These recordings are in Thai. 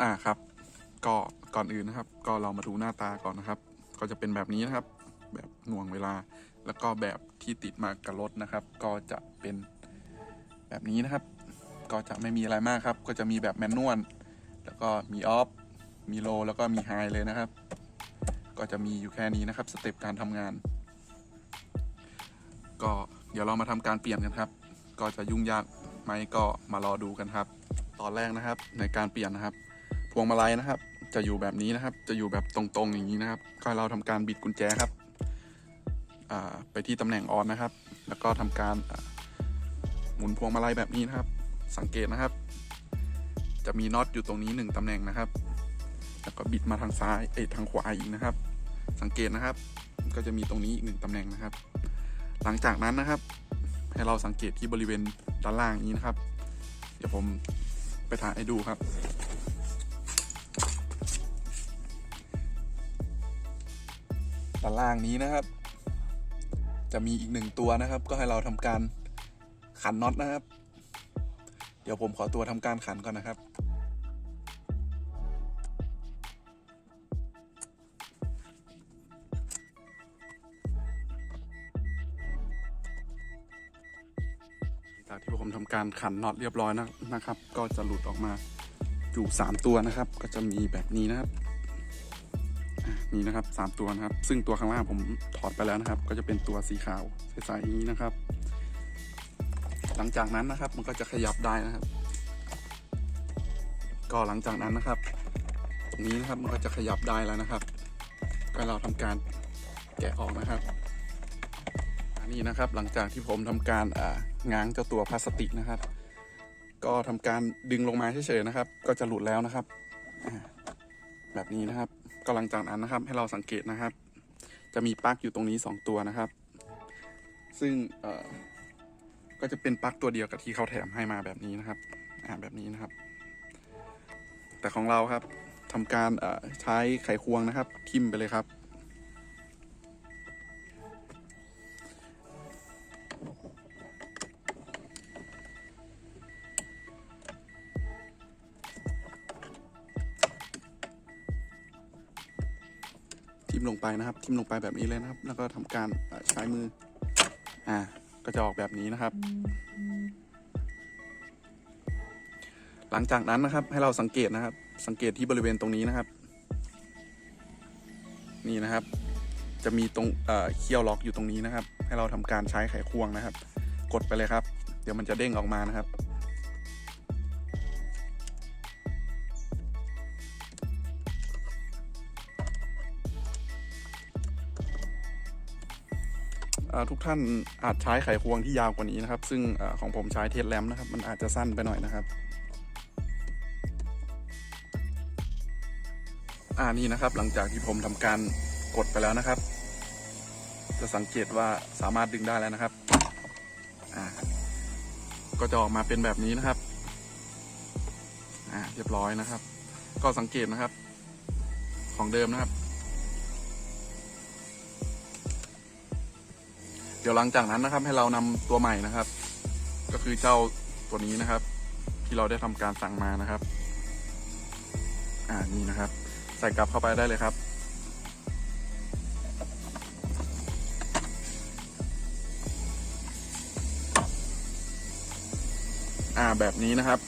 อ่าครับ ก็ก่อนอื่นนะครับ ก็เรามาดูหน้าตาก่อนนะครับ ก็จะเป็นแบบนี้นะครับ แบบหน่วงเวลา แล้วก็แบบที่ติดมากับรถนะครับ ก็จะเป็นแบบนี้นะครับ ก็จะไม่มีอะไรมากครับ ก็จะมีแบบแมนนวลแล้วก็มีออฟมีโลแล้วก็มีไฮเลยนะครับ ก็จะมีอยู่แค่นี้นะครับสเต็ปการทำงาน ก็เดี๋ยวเรามาทำการเปลี่ยนกันครับ ก็จะยุ่งยากไหมก็มารอดูกันครับ ตอนแรกนะครับในการเปลี่ยนนะครับ พวงมาลัยนะครับ จะอยู่แบบนี้นะครับ จะอยู่แบบตรงๆอย่างนี้นะครับ ก็เราทำการบิดกุญแจครับไปที่ตำแหน่งออนนะครับ แล้วก็ทำการหมุนพวงมาลัยแบบนี้นะครับ สังเกตนะครับ จะมีน็อตอยู่ตรงนี้หนึ่งตำแหน่งนะครับ แล้วก็บิดมาทางซ้ายเอ้ทางขวาอีกนะครับ สังเกตนะครับ ก็จะมีตรงนี้อีกหนึ่งตำแหน่งนะครับ หลังจากนั้นนะครับ ให้เราสังเกตที่บริเวณด้านล่างนี้นะครับ เดี๋ยวผมไปถ่ายให้ดูครับ ด้านล่างนี้นะครับ จะมีอีกหนึ่งตัวนะครับ ก็ให้เราทำการขันน็อตนะครับ เดี๋ยวผมขอตัวทำการขันก่อนนะครับจากที่ผมทำการขันน็อตเรียบร้อยนะนะครับ ก็จะหลุดออกมาอยู่ 3 ตัวนะครับ ก็จะมีแบบนี้นะครับ นี่นะครับสามตัวนะครับ ซึ่งตัวข้างล่างผมถอดไปแล้วนะครับ ก็จะเป็นตัวสีขาวใสๆอย่างนี้นะครับ หลังจากนั้นนะครับมันก็จะขยับได้นะครับ ก็หลังจากนั้นนะครับ ตรงนี้นะครับมันก็จะขยับได้แล้วนะครับ ก็เราทำการแกะออกนะครับอันนี้นะครับหลังจากที่ผมทำการอ่าง้างเจ้าตัวพลาสติกนะครับ ก็ทำการดึงลงมาเฉยๆนะครับ ก็จะหลุดแล้วนะครับ แบบนี้นะครับ ก็หลังจากนั้นนะครับ ให้เราสังเกตนะครับ จะมีปลั๊กอยู่ตรงนี้ 2 ตัวนะครับ ซึ่งเอ่อก็จะเป็นปลั๊กตัวเดียวกับที่เขาแถมให้มาแบบนี้นะครับ อ่าแบบนี้นะครับ แต่ของเราครับทำการใช้ไขควงนะครับ ทิ่มไปเลยครับ มลงไปนะครับ ทิมลงไปแบบนี้เลยนะครับ แล้วก็ทำการใช้มือ อ่า ก็จะออกแบบนี้นะครับ หลังจากนั้นนะครับ ให้เราสังเกตนะครับ สังเกตที่บริเวณตรงนี้นะครับ นี่นะครับ จะมีตรงเอ่อเคี่ยวล็อกอยู่ตรงนี้นะครับ ให้เราทำการใช้ไขควงนะครับ กดไปเลยครับ เดี๋ยวมันจะเด้งออกมานะครับ ทุกท่านอาจใช้ไขควงที่ยาวกว่านี้นะครับ ซึ่งอของผมใช้เทสแลมนะครับ มันอาจจะสั้นไปหน่อยนะครับอ่านี่นะครับ หลังจากที่ผมทำการกดไปแล้วนะครับ จะสังเกตว่าสามารถดึงได้แล้วนะครับอ่าก็จะออกมาเป็นแบบนี้นะครับอ่าเรียบร้อยนะครับ ก็สังเกตนะครับ ของเดิมนะครับ เดี๋ยวหลังจากนั้นนะครับ ให้เรานำตัวใหม่นะครับ ก็คือเจ้าตัวนี้นะครับ ที่เราได้ทำการสั่งมานะครับ อ่านี่นะครับ ใส่กลับเข้าไปได้เลยครับ อ่าแบบนี้นะครับ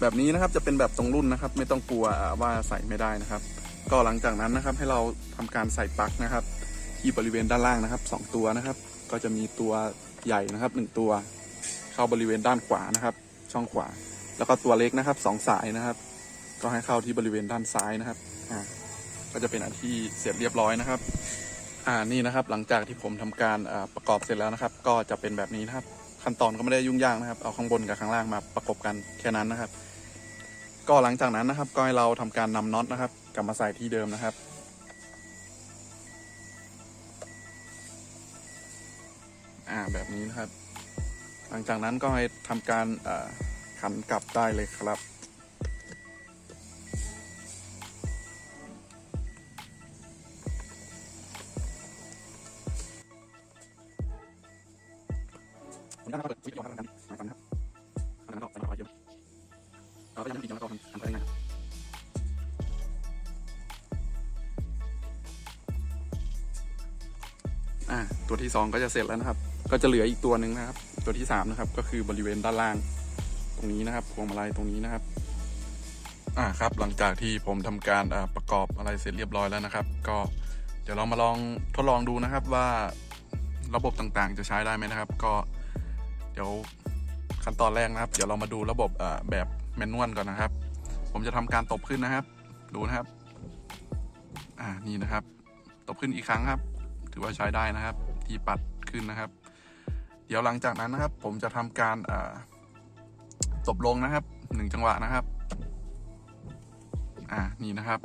แบบนี้นะครับจะเป็นแบบตรงรุ่นนะครับ ไม่ต้องกลัวว่าใส่ไม่ได้นะครับ ก็หลังจากนั้นนะครับให้เราทำการใส่ปลั๊กนะครับ ที่บริเวณด้านล่างนะครับสองตัวนะครับ ก็จะมีตัวใหญ่นะครับหนึ่งตัว เข้าบริเวณด้านขวานะครับ ช่องขวา แล้วก็ตัวเล็กนะครับสองสายนะครับ ก็ให้เข้าที่บริเวณด้านซ้ายนะครับอ่าก็จะเป็นอันที่เสร็จเรียบร้อยนะครับ อ่านี่นะครับ หลังจากที่ผมทำการประกอบเสร็จแล้วนะครับ ก็จะเป็นแบบนี้นะครับ ขั้นตอนก็ไม่ได้ยุ่งยากนะครับ เอาข้างบนกับข้างล่างมาประกบกันแค่นั้นนะครับ ก็หลังจากนั้นนะครับก็ให้เราทำการนำน็อตนะครับ กลับมาใส่ที่เดิมนะครับ นะครับ หลังจากนั้นก็ให้ทำการขันกลับได้เลยครับผมจะเปิดวิดีโอครับนะครับนะครับนะครับนะครับนะครับเราก็ยังไม่ดีแล้วก็ทำทำได้ง่ายอ่าตัวที่สองก็จะเสร็จแล้วนะครับ ก็จะเหลืออีกตัวหนึ่งนะครับ ตัวที่สามนะครับ ก็คือบริเวณด้านล่าง ตรงนี้นะครับพวงมาลัยตรงนี้นะครับ อ่าครับ หลังจากที่ผมทำการประกอบอะไรเสร็จเรียบร้อยแล้วนะครับ ก็เดี๋ยวเรามาลองทดลองดูนะครับว่าระบบต่างๆ จะใช้ได้ไหมนะครับ ก็เดี๋ยวขั้นตอนแรกนะครับ เดี๋ยวเรามาดูระบบแบบแมนนวลก่อนนะครับ ผมจะทำการตบขึ้นนะครับ ดูนะครับ อ่านี่นะครับ ตบขึ้นอีกครั้งครับ ถือว่าใช้ได้นะครับ ที่ปัดขึ้นนะครับ เดี๋ยวหลังจากนั้นนะครับ ผมจะทำการตบลงนะครับหนึ่งจังหวะนะครับ อ่านี่นะครับ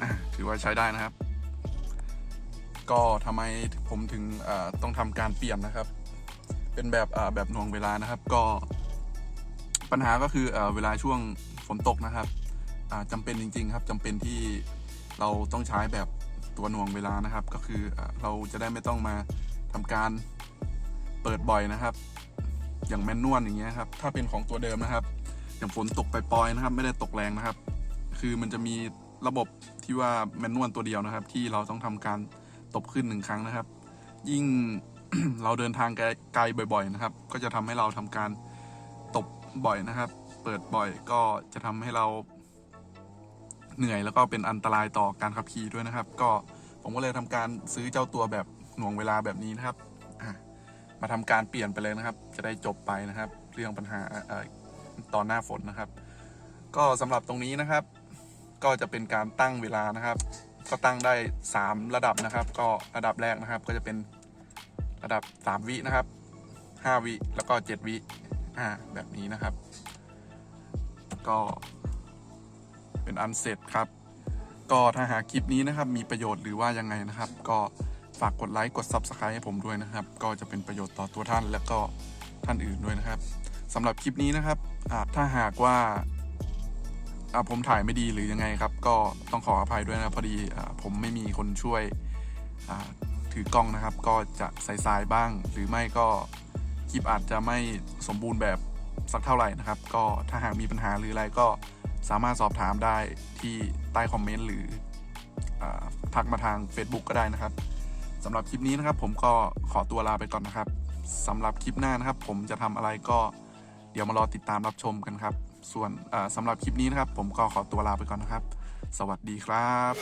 อ่าถือว่าใช้ได้นะครับ ก็ทำไมผมถึงต้องทำการเปลี่ยนนะครับ เป็นแบบแบบหน่วงเวลานะครับ ก็ ปัญหาก็คือเอ่อเวลาช่วงฝนตกนะครับอ่าจำเป็นจริง ๆ ครับจำเป็นที่เราต้องใช้แบบตัวหน่วงเวลานะครับ ก็คืออเราจะได้ไม่ต้องมา ทำการเปิดบ่อยนะครับ อย่างแมนนวลอย่างเงี้ยครับ ถ้าเป็นของตัวเดิมนะครับ อย่างฝนตกไปปลอยนะครับ ไม่ได้ตกแรงนะครับ คือมันจะมีระบบที่ว่าแมนนวลตัวเดียวนะครับ ที่เราต้องทำการตบขึ้นหนึ่งครั้งนะครับ ยิ่งเราเดินทางไกลบ่อย ๆ นะครับ ก็จะทำให้เราทำการตบบ่อยนะครับ เปิดบ่อยก็จะทำให้เราเหนื่อยแล้วก็เป็นอันตรายต่อการขับขี่ด้วยนะครับ ก็ผมก็เลยทำการซื้อเจ้าตัวแบบ หน่วงเวลาแบบนี้นะครับมาทำการเปลี่ยนไปเลยนะครับ จะได้จบไปนะครับ เรื่องปัญหาออตอนหน้าฝนนะครับ ก็สำหรับตรงนี้นะครับ ก็จะเป็นการตั้งเวลานะครับ ก็ตั้งได้ 3 ระดับนะครับ ก็ระดับแรกนะครับ ก็จะเป็นระดับ 3 วินะครับ 5 วิแล้วก็ 7 วิอ่าแบบนี้นะครับ ก็เป็นอันเสร็จครับ ก็ถ้าหากคลิปนี้นะครับ มีประโยชน์หรือว่ายังไงนะครับ ก็ ฝากกดไลค์กด Subscribe ให้ผมด้วยนะครับ ก็จะเป็นประโยชน์ต่อตัวท่านและก็ท่านอื่นด้วยนะครับสำหรับคลิปนี้นะครับถ้าหากว่าผมถ่ายไม่ดีหรือยังไงครับ ก็ต้องขออภัยด้วยนะพอดีอผมไม่มีคนช่วยถือกล้องนะครับ ก็จะสายๆบ้าง หรือไม่ก็คลิปอาจจะไม่สมบูรณ์แบบสักเท่าไหร่นะครับ ก็ถ้าหากมีปัญหาหรืออะไรก็สามารถสอบถามได้ที่ใต้คอมเมนต์หรืออทักมาทาง Facebook ก็ได้นะครับ สำหรับคลิปนี้นะครับผมก็ขอตัวลาไปก่อนนะครับสำหรับคลิปหน้านะครับ ผมจะทำอะไรก็เดี๋ยวมารอติดตามรับชมกันครับ ส่วนสำหรับคลิปนี้นะครับ ผมก็ขอตัวลาไปก่อนนะครับ สวัสดีครับ